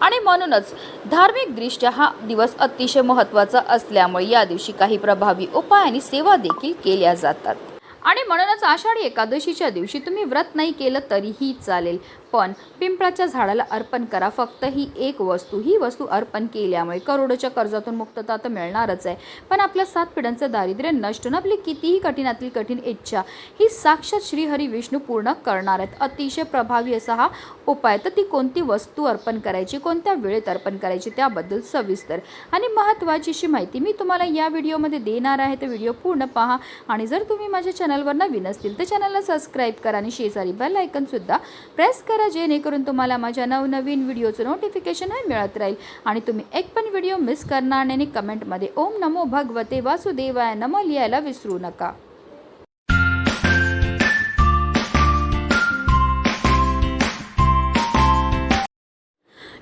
आणि म्हणूनच धार्मिकदृष्ट्या हा दिवस अतिशय महत्त्वाचा असल्यामुळे या दिवशी काही प्रभावी उपाय आणि सेवा देखील केल्या जातात. आणि म्हणूनच आषाढी एकादशीच्या दिवशी तुम्ही व्रत नाही केलं तरीही चालेल. पण पिंपळाच्या झाडाला अर्पण करा. फक्त ही एक वस्तू ही वस्तू अर्पण केल्यामुळे करोडोच्या कर्जातून मुक्तता तर मिळणारच आहे. पण आपल्या सात पिढ्यांचं दारिद्र्य नष्ट होऊन आपली कितीही कठीणातील कठीण इच्छा ही साक्षात श्रीहरी विष्णू पूर्ण करणार आहेत. अतिशय प्रभावी असा हा उपाय तर ती कोणती वस्तू अर्पण करायची कोणत्या वेळेत अर्पण करायची त्याबद्दल सविस्तर आणि महत्त्वाची अशी माहिती मी तुम्हाला या व्हिडिओमध्ये देणार आहे. तर व्हिडिओ पूर्ण पहा आणि जर तुम्ही माझ्या चॅनलवर नवीन असतील तर चॅनलला सबस्क्राईब करा आणि शेजारी बेल आयकनसुद्धा प्रेस करा. जेणेकरून तुम्हाला माझ्या नवनवीन व्हिडिओचं नोटिफिकेशनही मिळत राहील. आणि तुम्ही एक पण व्हिडिओ मिस करणार नाही आणि कमेंटमध्ये ओम नमो भगवते वासुदेवाय नम लिहायला विसरू नका.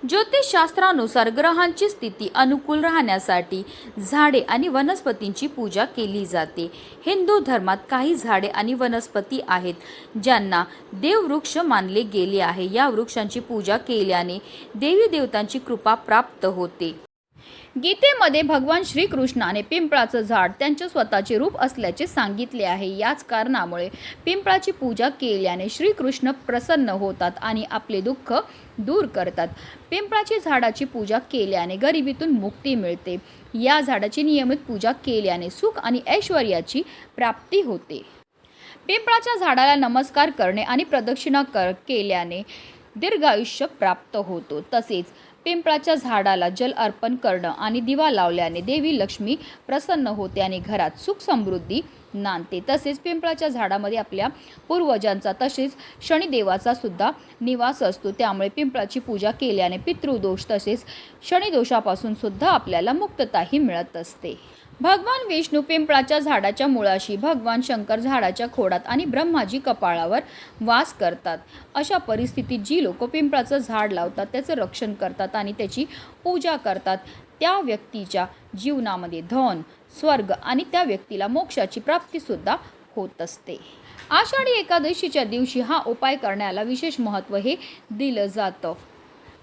ज्योतिषशास्त्रानुसार ग्रहांची स्थिती अनुकूल राहण्यासाठी झाडे आणि वनस्पतींची पूजा केली जाते. हिंदू धर्मात काही झाडे आणि वनस्पती आहेत ज्यांना देववृक्ष मानले गेले आहे. या वृक्षांची पूजा केल्याने देवी देवतांची कृपा प्राप्त होते. गीतेमध्ये भगवान श्रीकृष्णाने पिंपळाचं झाड त्यांचे स्वतःचे रूप असल्याचे सांगितले आहे. याच कारणामुळे पिंपळाची पूजा केल्याने श्रीकृष्ण प्रसन्न होतात आणि आपले दुःख दूर करतात. पिंपळाची झाडाची पूजा केल्याने गरिबीतून मुक्ती मिळते. या झाडाची नियमित पूजा केल्याने सुख आणि ऐश्वर्याची प्राप्ती होते. पिंपळाच्या झाडाला नमस्कार करणे आणि प्रदक्षिणा कर केल्याने दीर्घायुष्य प्राप्त होतो. तसेच पिंपळाच्या झाडाला जल अर्पण करणं आणि दिवा लावल्याने देवी लक्ष्मी प्रसन्न होते आणि घरात सुख समृद्धी नांदते. तसेच पिंपळाच्या झाडामध्ये आपल्या पूर्वजांचा तसेच शनिदेवाचा सुद्धा निवास असतो. त्यामुळे पिंपळाची पूजा केल्याने पितृदोष तसेच शनिदोषापासून सुद्धा आपल्याला मुक्तताही मिळत असते. भगवान विष्णू पिंपळाच्या झाडाच्या मुळाशी भगवान शंकर झाडाच्या खोडात आणि ब्रह्माजी कपाळावर वास करतात. अशा परिस्थितीत जी लोक पिंपळाचं झाड लावतात त्याचं रक्षण करतात आणि त्याची पूजा करतात. त्या व्यक्तीच्या जीवनामध्ये धन स्वर्ग आणि त्या व्यक्तीला मोक्षाची प्राप्तीसुद्धा होत असते. आषाढी एकादशीच्या दिवशी हा उपाय करण्याला विशेष महत्त्व हे दिलं जातं.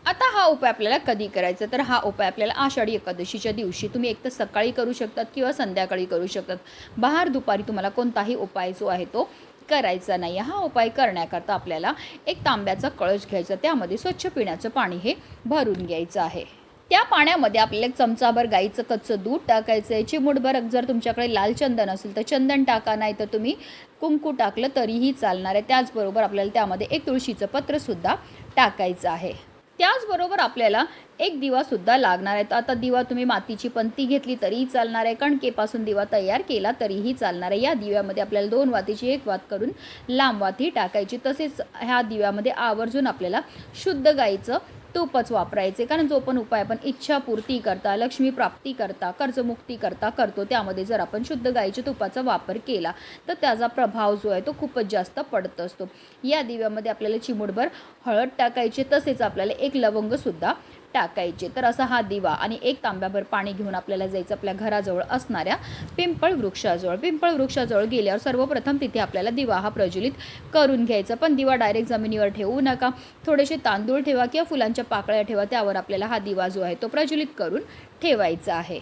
आता हा उपाय आपल्याला कधी करायचा? तर हा उपाय आपल्याला आषाढी एकादशीच्या दिवशी तुम्ही एक तर सकाळी करू शकतात किंवा संध्याकाळी करू शकतात. बाहेर दुपारी तुम्हाला कोणताही उपाय जो आहे तो करायचा नाही. हा उपाय करण्याकरता आपल्याला एक तांब्याचा कळश घ्यायचा त्यामध्ये स्वच्छ पिण्याचं पाणी हे भरून घ्यायचं आहे. त्या पाण्यामध्ये आपल्याला एक चमचाभर गाईचं कच्चं दूध टाकायचं आहे चिमूटभर जर तुमच्याकडे लाल चंदन असेल तर चंदन टाका नाही तर तुम्ही कुंकू टाकलं तरीही चालणार आहे. त्याचबरोबर आपल्याला त्यामध्ये एक तुळशीचं पत्रसुद्धा टाकायचं आहे. त्याचबरोबर आपल्याला एक दिवासुद्धा लागणार आहे. तर आता दिवा तुम्ही मातीची पंती घेतली तरीही चालणार आहे. कणकेपासून दिवा तयार केला तरीही चालणार आहे. या दिव्यामध्ये आपल्याला दोन वातीची एक वात करून लांब वाती टाकायची. तसेच ह्या दिव्यामध्ये आवर्जून आपल्याला शुद्ध गाईचं तूपच वापरायचे. कारण जो पण उपाय आपण इच्छापूर्ती करता लक्ष्मी प्राप्ती करता कर्जमुक्ती करता करतो त्यामध्ये जर आपण शुद्ध गाईच्या तुपाचा वापर केला तर त्याचा प्रभाव जो आहे तो खूपच जास्त पडत असतो. या दिव्यामध्ये आपल्याला चिमूटभर हळद टाकायची तसेच आपल्याला एक लवंगसुद्धा टाकायचे. तर असा हा दिवा आणि एक तांब्याभर पाणी घेऊन आपल्याला जायचं आपल्या घराजवळ असणाऱ्या पिंपळ वृक्षाजवळ. पिंपळ वृक्षाजवळ गेल्यावर सर्वप्रथम तिथे आपल्याला दिवा हा प्रज्वलित करून घ्यायचा. पण दिवा डायरेक्ट जमिनीवर ठेवू नका. थोडेसे तांदूळ ठेवा किंवा फुलांच्या पाकळ्या ठेवा त्यावर आपल्याला हा दिवा जो आहे तो प्रज्वलित करून ठेवायचा आहे.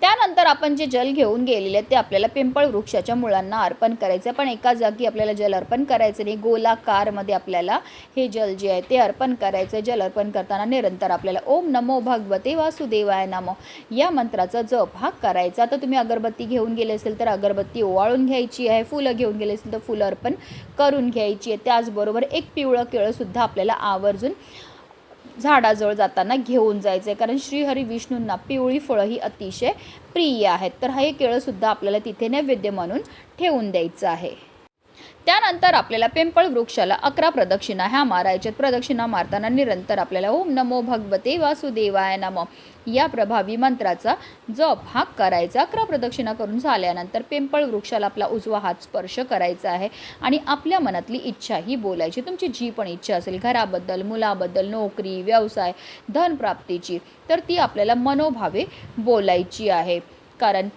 त्यानंतर आपण जे जल घेऊन गेलेले ते आपल्याला पिंपळ वृक्षाच्या मुळांना अर्पण करायचं पण एका जागी आपल्याला जल अर्पण करायचं नाही. गोलाकारमध्ये आपल्याला हे जल जे आहे ते अर्पण करायचं जल अर्पण करताना निरंतर आपल्याला ओम नमो भगवते वासुदेवाय नमो या मंत्राचा जप हा करायचा. तर तुम्ही अगरबत्ती घेऊन गेले असेल तर अगरबत्ती ओवाळून घ्यायची आहे. फुलं घेऊन गेले असेल तर फुलं अर्पण करून घ्यायची आहे. त्याचबरोबर एक पिवळं केळंसुद्धा आपल्याला आवर्जून झाडाजवळ जाताना घेऊन जायचं. आहे कारण श्रीहरी विष्णूंना पिवळी फळं ही अतिशय प्रिय आहेत. तर हे केळंसुद्धा आपल्याला तिथे नैवेद्य म्हणून ठेवून द्यायचं आहे. त्यानंतर आपल्याला पिंपळ वृक्षाला अकरा प्रदक्षिणा ह्या मारायच्यात प्रदक्षिणा मारताना निरंतर आपल्याला ओम नमो भगवते वासुदेवाय नम. या प्रभावी मंत्राचा जप हा करायचा. अकरा प्रदक्षिणा करून झाल्यानंतर पिंपळ वृक्षाला आपला उजवा हात स्पर्श करायचा आहे आणि आपल्या मनातली इच्छा ही बोलायची. तुमची जी पण इच्छा असेल घराबद्दल मुलाबद्दल नोकरी व्यवसाय धनप्राप्तीची तर ती आपल्याला मनोभावे बोलायची आहे. कारण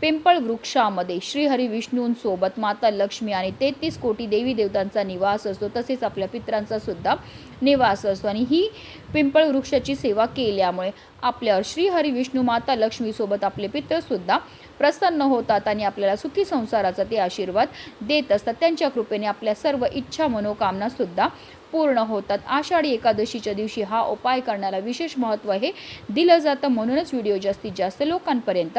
पिंपळ वृक्षामध्ये श्रीहरी विष्णूंसोबत माता लक्ष्मी आणि तेहतीस कोटी देवी देवतांचा निवास असतो. तसेच आपल्या पित्रांचा सुद्धा निवास असतो. आणि ही पिंपळ वृक्षाची सेवा केल्यामुळे आपल्यावर श्रीहरी विष्णू माता लक्ष्मीसोबत आपले पित्रसुद्धा प्रसन्न होतात आणि आपल्याला सुखी संसाराचा ते आशीर्वाद देत असतात. त्यांच्या कृपेने आपल्या सर्व इच्छा मनोकामनासुद्धा पूर्ण होतात. आषाढी एकादशीच्या दिवशी हा उपाय करण्याला विशेष महत्त्व हे दिलं जातं. म्हणूनच व्हिडिओ जास्तीत जास्त लोकांपर्यंत